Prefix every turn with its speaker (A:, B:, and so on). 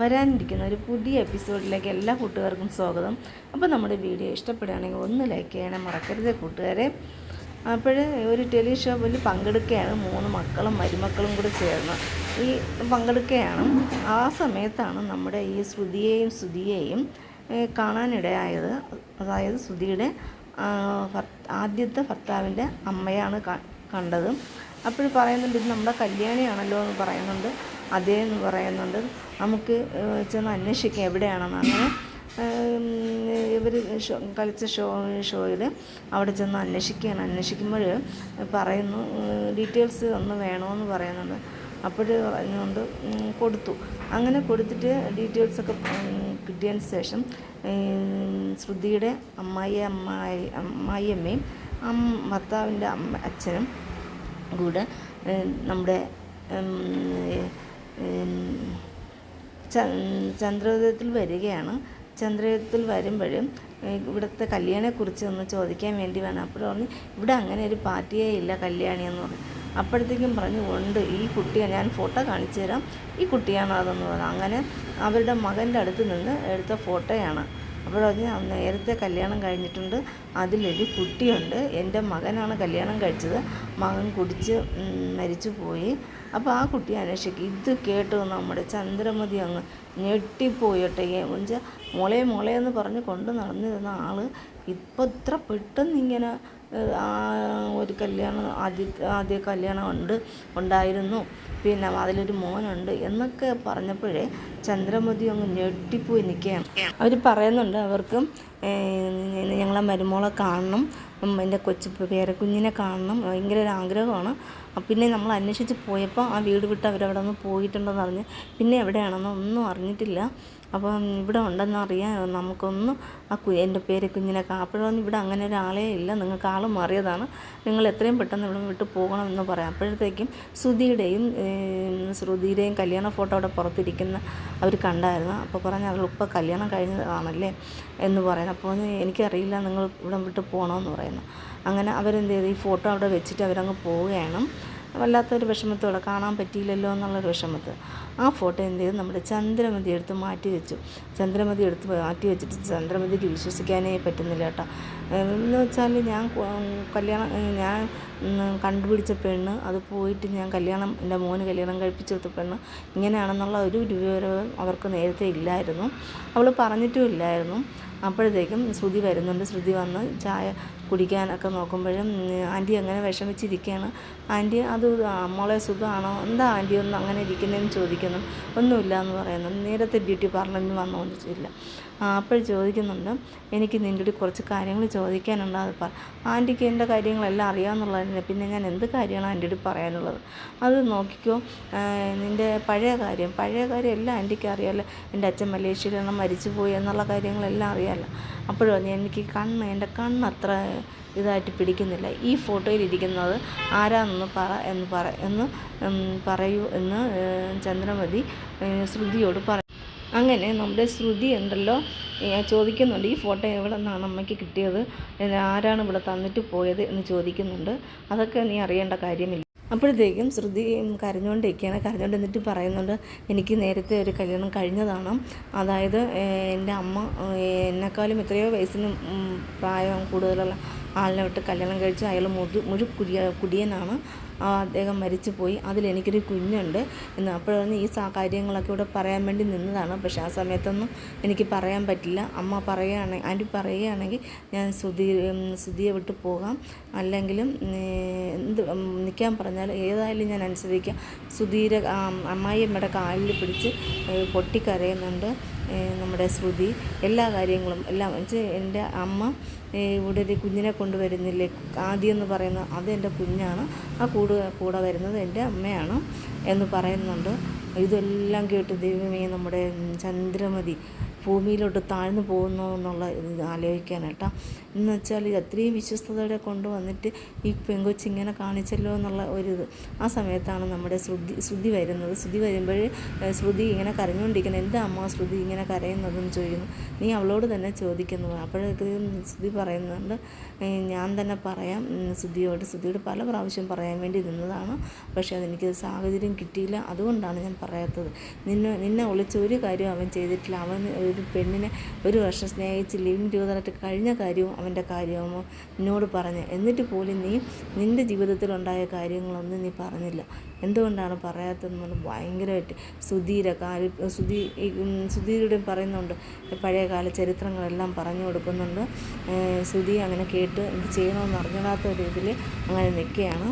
A: വരാനിരിക്കുന്ന ഒരു പുതിയ എപ്പിസോഡിലേക്ക് എല്ലാ കൂട്ടുകാർക്കും സ്വാഗതം. അപ്പോൾ നമ്മുടെ വീഡിയോ ഇഷ്ടപ്പെടുകയാണെങ്കിൽ ഒന്ന് ലൈക്ക് ചെയ്യണം മറക്കരുത് കൂട്ടുകാരെ. അപ്പോൾ ഒരു ടെലി ഷോപ്പിൽ പങ്കെടുക്കുകയാണ് മൂന്ന് മക്കളും മരുമക്കളും കൂടി ചേർന്ന്. ഈ പങ്കെടുക്കുകയാണ് ആ സമയത്താണ് നമ്മുടെ ഈ ശ്രുതിയെയും ശ്രുതിയെയും കാണാനിടയായത്. അതായത് ശ്രുതിയുടെ ആദ്യത്തെ ഭർത്താവിന്റെ അമ്മയാണ് കണ്ടത്. അപ്പോൾ പറയുന്നുണ്ട് ഇത് നമ്മുടെ കല്യാണിയാണല്ലോ എന്ന് പറയുന്നുണ്ട്. എന്ന് പറയുന്നുണ്ട്. നമുക്ക് ചെന്ന് അന്വേഷിക്കാം എവിടെയാണെന്ന്. അങ്ങനെ ഇവർ ഷോ കളിച്ച ഷോ ഷോയിൽ അവിടെ ചെന്ന് അന്വേഷിക്കുകയാണ്. അന്വേഷിക്കുമ്പോൾ പറയുന്നു ഡീറ്റെയിൽസ് ഒന്ന് വേണമെന്ന് പറയുന്നുണ്ട്. അപ്പോൾ പറഞ്ഞുകൊണ്ട് കൊടുത്തു. അങ്ങനെ കൊടുത്തിട്ട് ഡീറ്റെയിൽസൊക്കെ കിട്ടിയതിന് ശേഷം ശ്രുതിയുടെ അമ്മായി അമ്മായി അമ്മായിയമ്മയും അമ്മ ഭർത്താവിന്റെ അമ്മ അച്ഛനും കൂടെ നമ്മുടെ ചന്ദ്രോദയത്തിൽ വരികയാണ്. ചന്ദ്രോദയത്തിൽ വരുമ്പോഴും ഇവിടുത്തെ കല്യാണിയെക്കുറിച്ച് ഒന്ന് ചോദിക്കാൻ വേണ്ടി വേണം അപ്പോൾ പറഞ്ഞു ഇവിടെ അങ്ങനെ ഒരു പാർട്ടിയേ ഇല്ല കല്യാണി എന്ന് പറഞ്ഞു. അപ്പോഴത്തേക്കും പറഞ്ഞു ഉണ്ട്. ഈ കുട്ടിയെ ഞാൻ ഫോട്ടോ കാണിച്ചു തരാം ഈ കുട്ടിയാണ് അതെന്ന് പറഞ്ഞു. അങ്ങനെ അവരുടെ മകന്റെ അടുത്ത് നിന്ന് എടുത്ത ഫോട്ടോയാണ്. അപ്പോൾ പറഞ്ഞ് നേരത്തെ കല്യാണം കഴിഞ്ഞിട്ടുണ്ട്. അതിലൊരു കുട്ടിയുണ്ട്. എന്റെ മകനാണ് കല്യാണം കഴിച്ചത്. മകൻ കുടിച്ച് മരിച്ചു പോയി. അപ്പോൾ ആ കുട്ടിയെ അന്വേഷിക്കും. ഇത് കേട്ട് നമ്മുടെ ചന്ദ്രമതി അങ്ങ് ഞെട്ടിപ്പോയിട്ടെ എന്നുവെച്ചാൽ മോളെ മോളെ എന്ന് പറഞ്ഞ് കൊണ്ട് നടന്നിരുന്ന ആൾ ഇപ്പോൾ ഇത്ര പെട്ടെന്ന് ഇങ്ങനെ ഒരു കല്യാണം ആദ്യ ആദ്യ കല്യാണം ഉണ്ട് ഉണ്ടായിരുന്നു. പിന്നെ അതിലൊരു മോനുണ്ട് എന്നൊക്കെ പറഞ്ഞപ്പോഴേ ചന്ദ്രമതി അങ്ങ് ഞെട്ടിപ്പോയി നിൽക്കുകയാണ്. അവർ പറയുന്നുണ്ട് അവർക്കും ഞങ്ങളെ മരുമോളെ കാണണം എന്റെ കൊച്ചു പേരക്കുഞ്ഞിനെ കാണണം ഭയങ്കര ഒരു ആഗ്രഹമാണ്. പിന്നെ നമ്മൾ അന്വേഷിച്ച് പോയപ്പോൾ ആ വീട് വിട്ട് അവരവിടെ നിന്ന് പോയിട്ടുണ്ടെന്ന് അറിഞ്ഞ് പിന്നെ എവിടെയാണെന്ന് ഒന്നും അറിഞ്ഞിട്ടില്ല. അപ്പം ഇവിടെ ഉണ്ടെന്ന് അറിയാൻ നമുക്കൊന്ന് ആ കു എന്റെ പേര് കുഞ്ഞിനെ അപ്പോഴൊന്നും ഇവിടെ അങ്ങനെ ഒരാളേ ഇല്ല. നിങ്ങൾക്ക് ആൾ മാറിയതാണ് നിങ്ങൾ എത്രയും പെട്ടെന്ന് ഇവിടെ വിട്ട് പോകണമെന്ന് പറയാം. അപ്പോഴത്തേക്കും ശ്രുതിയുടെയും ശ്രുതിയുടെയും കല്യാണ ഫോട്ടോ അവിടെ പുറത്തിരിക്കുന്ന അവർ കണ്ടായിരുന്നു. അപ്പോൾ പറഞ്ഞു അവൾ ഇപ്പോൾ കല്യാണം കഴിഞ്ഞതാണല്ലേ? എന്ന് പറയുന്നത് അപ്പോൾ എനിക്കറിയില്ല നിങ്ങൾ ഇവിടെ വിട്ട് പോകണമെന്ന് പറയുന്നു. അങ്ങനെ അവരെന്ത് ചെയ്തു? ഈ ഫോട്ടോ അവിടെ വെച്ചിട്ട് അവരങ്ങ് പോവുകയാണ്. വല്ലാത്തൊരു വിഷമത്തോടെ കാണാൻ പറ്റിയില്ലല്ലോ എന്നുള്ളൊരു വിഷമത്തിൽ ആ ഫോട്ടോ എന്ത് ചെയ്തു? നമ്മുടെ ചന്ദ്രമതി എടുത്ത് മാറ്റി വെച്ചു. ചന്ദ്രമതി എടുത്ത് മാറ്റി വെച്ചിട്ട് ചന്ദ്രമതിക്ക് വിശ്വസിക്കാനേ പറ്റുന്നില്ല കേട്ടോ. എന്ന് വെച്ചാൽ ഞാൻ കല്യാണം ഞാൻ കണ്ടുപിടിച്ച പെണ്ണ് അത് പോയിട്ട് ഞാൻ കല്യാണം എന്റെ മോന് കല്യാണം കഴിപ്പിച്ചു കൊടുത്ത പെണ്ണ് ഇങ്ങനെയാണെന്നുള്ള ഒരു വിവരവും അവർക്ക് നേരത്തെ ഇല്ലായിരുന്നു. അവൾ പറഞ്ഞിട്ടും ഇല്ലായിരുന്നു. അപ്പോഴത്തേക്കും ശ്രുതി വരുന്നുണ്ട്. ശ്രുതി വന്ന് ചായ കുടിക്കാനൊക്കെ നോക്കുമ്പോഴും ആന്റി അങ്ങനെ വിഷമിച്ചിരിക്കുകയാണ്. ആന്റി അത് അമ്മളെ മോളെ സുഖമാണോ? എന്താ ആന്റി ഒന്ന് അങ്ങനെ ഇരിക്കുന്നതെന്ന് ചോദിക്കുന്നു. ഒന്നുമില്ല എന്ന് പറയുന്നു നേരത്തെ ബ്യൂട്ടി പാർലറിൽ നിന്ന് വന്നോണ്ടില്ല അപ്പോൾ ചോദിക്കുന്നുണ്ട്. എനിക്ക് കൂടി കുറച്ച് കാര്യങ്ങൾ ചോദിക്കാനുണ്ട് അത് പറ. ആന്റിക്ക് എന്റെ കാര്യങ്ങളെല്ലാം അറിയാമെന്നുള്ളതിന് പിന്നെ ഞാൻ എന്ത് കാര്യമാണ് ആന്റിയോട് പറയാനുള്ളത്? അത് നോക്കിക്കോ. നിന്റെ പഴയ കാര്യം. പഴയ കാര്യം എല്ലാം ആന്റിക്ക് അറിയാമല്ലോ എന്റെ അച്ഛൻ മലേഷ്യയിലാണ് മരിച്ചു പോയി എന്നുള്ള കാര്യങ്ങളെല്ലാം അറിയാമല്ലോ അപ്പോഴും എനിക്ക് കണ്ണ് എന്റെ കണ്ണ് അത്ര ഇതായിട്ട് പിടിക്കുന്നില്ല. ഈ ഫോട്ടോയിൽ ഇരിക്കുന്നത് ആരാണെന്ന് പറ എന്ന് പറ എന്ന് പറയൂ എന്ന് ചന്ദ്രമതി ശ്രുതിയോട് പറ അങ്ങനെ നമ്മുടെ ശ്രുതി ഉണ്ടല്ലോ ചോദിക്കുന്നുണ്ട് ഈ ഫോട്ടോ എവിടെ നിന്നാണ് അമ്മയ്ക്ക് കിട്ടിയത്? ആരാണ് ഇവിടെ തന്നിട്ട് പോയത്? എന്ന് ചോദിക്കുന്നുണ്ട്. അതൊക്കെ നീ അറിയേണ്ട കാര്യമില്ല. അപ്പോഴത്തേക്കും ശ്രുതി കരഞ്ഞുകൊണ്ടിരിക്കുകയാണ്. കരഞ്ഞുകൊണ്ട് എന്നിട്ട് പറയുന്നുണ്ട് എനിക്ക് നേരത്തെ ഒരു കല്യാണം കഴിഞ്ഞതാണ്. അതായത് എന്റെ അമ്മ എന്നെക്കാളും എത്രയോ വയസ്സിന് പ്രായം കൂടുതലുള്ള ആളിനെ വിട്ട് കല്യാണം കഴിച്ച് അയാൾ മുഴു മുഴു കുടിയ കുടിയനാണ്. അദ്ദേഹം മരിച്ചു പോയി അതിലെനിക്കൊരു കുഞ്ഞുണ്ട് എന്ന് അപ്പോഴാണ് ഈ കാര്യങ്ങളൊക്കെ ഇവിടെ പറയാൻ വേണ്ടി നിന്നതാണ്. പക്ഷേ ആ സമയത്തൊന്നും എനിക്ക് പറയാൻ പറ്റില്ല. അമ്മ പറയുകയാണെങ്കിൽ ആന്റി പറയുകയാണെങ്കിൽ ഞാൻ സുധീ സുധിയെ വിട്ട് പോകാം. അല്ലെങ്കിലും എന്ത് നിൽക്കാൻ പറഞ്ഞാൽ ഏതായാലും ഞാൻ അനുസരിക്കാം. സുധീര അമ്മായിയമ്മയുടെ കാലിൽ പിടിച്ച് പൊട്ടിക്കരയുന്നുണ്ട്. നമ്മുടെ ശ്രുതി എല്ലാ കാര്യങ്ങളും എല്ലാം. വെച്ചാൽ എന്റെ അമ്മ ഇവിടെ ഒരു കുഞ്ഞിനെ കൊണ്ടുവരുന്നില്ലേ? ആദ്യം എന്ന് പറയുന്ന അത് എന്റെ കുഞ്ഞാണ്. ആ കൂട് കൂടെ വരുന്നത് എന്റെ അമ്മയാണ് എന്ന് പറയുന്നുണ്ട്. ഇതെല്ലാം കേട്ട് ദൈവമേ നമ്മുടെ ചന്ദ്രമതി ഭൂമിയിലോട്ട് താഴ്ന്നു പോകുന്നു എന്നുള്ള ഇത് ആലോചിക്കാനായിട്ടാ എന്ന് വെച്ചാൽ ഇത് അത്രയും വിശ്വസ്തയോടെ കൊണ്ടുവന്നിട്ട് ഈ പെങ്കൊച്ച് ഇങ്ങനെ കാണിച്ചല്ലോ എന്നുള്ള ഒരു ഇത്. ആ സമയത്താണ് നമ്മുടെ ശ്രുതി ശ്രുതി വരുന്നത്. ശ്രുതി വരുമ്പോൾ ശ്രുതി ഇങ്ങനെ കരഞ്ഞുകൊണ്ടിരിക്കുന്നത് എന്താ അമ്മ ശ്രുതി ഇങ്ങനെ കരയുന്നതെന്ന് ചോദിക്കുന്നു. നീ അവളോട് തന്നെ ചോദിക്കുന്നു. അപ്പോഴേക്കും ശ്രുതി പറയുന്നുണ്ട് ഞാൻ തന്നെ പറയാം. ശ്രുതിയോട് ശ്രുതിയോട് പല പ്രാവശ്യം പറയാൻ വേണ്ടി നിന്നതാണ്. പക്ഷേ അതെനിക്ക് സാഹചര്യം കിട്ടിയില്ല. അതുകൊണ്ടാണ് ഞാൻ പറയാത്തത്. നിന്നെ നിന്നെ ഒളിച്ച് ഒരു കാര്യവും അവൻ ചെയ്തിട്ടില്ല. അവൻ ഒരു പെണ്ണിനെ ഒരു വർഷം സ്നേഹിച്ച് ലിവിങ് ടുഗതറായിട്ട് കഴിഞ്ഞ കാര്യവും അവന്റെ കാര്യമോ നിന്നോട് പറഞ്ഞു. എന്നിട്ട് പോലും നീ നിന്റെ ജീവിതത്തിലുണ്ടായ കാര്യങ്ങളൊന്നും നീ പറഞ്ഞില്ല. എന്തുകൊണ്ടാണ് പറയാത്തതെന്ന് ഭയങ്കരമായിട്ട് സുധീര കാലി സുധീ സുധീരുടെ പറയുന്നുണ്ട്. പഴയകാല ചരിത്രങ്ങളെല്ലാം പറഞ്ഞു കൊടുക്കുന്നുണ്ട്. സുധി അങ്ങനെ കേട്ട് എന്ത് ചെയ്യണമെന്ന് അറിഞ്ഞിടാത്ത ഒരു ഇതിൽ അങ്ങനെ നിൽക്കുകയാണ്.